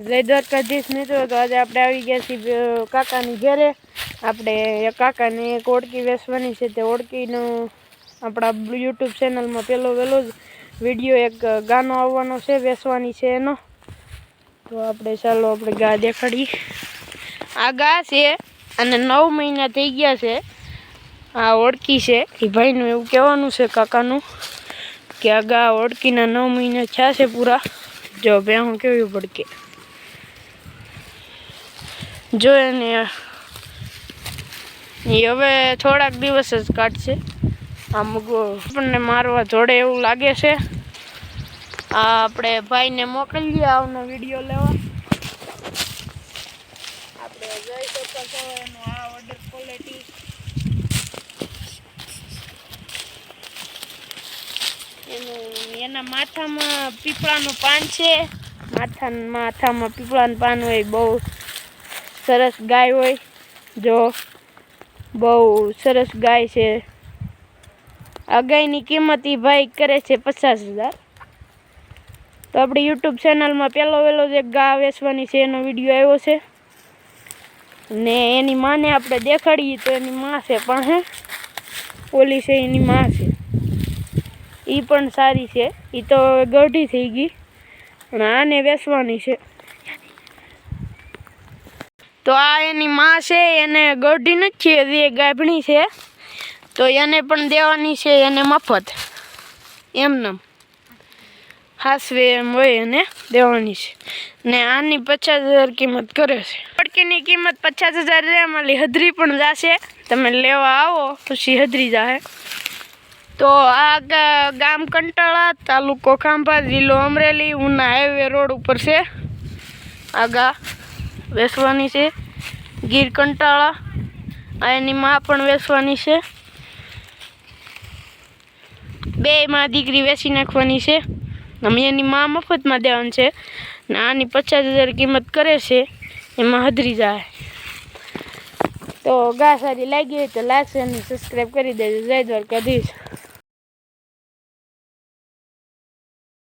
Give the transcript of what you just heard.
જય દ્વારકાધીશ મિત્રો તો આજે આપણે આવી ગયા છીએ અ, કાકાની ઘરે. આપણે એ કાકાને એક ઓળકી વેચવાની છે. તે ઓળકીનો આપણા યુટ્યુબ ચેનલમાં પહેલો વહેલો જ વીડિયો એક ગાનો આવવાનો છે વેચવાની છે એનો. તો આપણે ચાલો આપણે ગા દેખાડીએ. આ ગા છે અને નવ મહિના થઈ ગયા છે. આ ઓળકી છે. એ ભાઈનું એવું કહેવાનું છે કાકાનું કે આ ગા ઓળકીના નવ મહિના થયા છે પૂરા. જો બે હું કેવી પડકે. જો એને હવે થોડાક દિવસ જ કાઢશે. આ મગો આપણને મારવા જોડે એવું લાગે છે. આ આપણે ભાઈને મોકલીએ આવનો વીડિયો લેવા. આપણે જોઈ શકો છો એનો આ ઓર્ડર ક્વોલિટી એનું, એના માથામાં પીપળાનું પાન છે. માથા માથામાં પીપળાનું પાન હોય બહુ સરસ ગાય હોય. જો, બહુ સરસ ગાય છે. આ ગાયની કિંમત એ ભાઈ કરે છે પચાસ હજાર. તો આપણી યુટ્યુબ ચેનલમાં પહેલો વહેલો જે ગા વેચવાની છે, એનો વીડિયો આવ્યો છે. ને એની માને આપણે દેખાડીએ તો એની માં છે પણ હે, ઓલી છે એની માં છે. એ પણ સારી છે. એ તો ગઢી થઈ ગઈ. પણ આને વેચવાની છે. તો આ એની માં છે, એને ગઢી નથી એ ગાભણી છે. તો એને પણ દેવાની છે, એને મફત. એમનેમ. હાસવે એમ હોય એને દેવાની છે. ને આની પચાસ હજાર કિંમત કરે છે. પડકીની કિંમત પચાસ હજાર છે અમારી હદરી પણ જાશે. તમે લેવા આવો, પછી હદરી જાહે. તો આ ગામ કંટાળા, તાલુકો ખાંભા, જિલ્લો અમરેલી, ઉના હાઈવે રોડ ઉપર છે. આ ગા વેચવાની છે. ગીર કંટાળા. એની માં પણ વેસવાની છે. બે માં દીકરી વેચી નાખવાની છે. અમે એની માં મફતમાં દેવાની છે. ને આની પચાસ હજાર કિંમત કરે છે. એમાં હદરી જાય. તો ગા સારી લાગી હોય તો લાગશે અને સબસ્ક્રાઈબ કરી દેજો. જય દ્વારકાધીશ.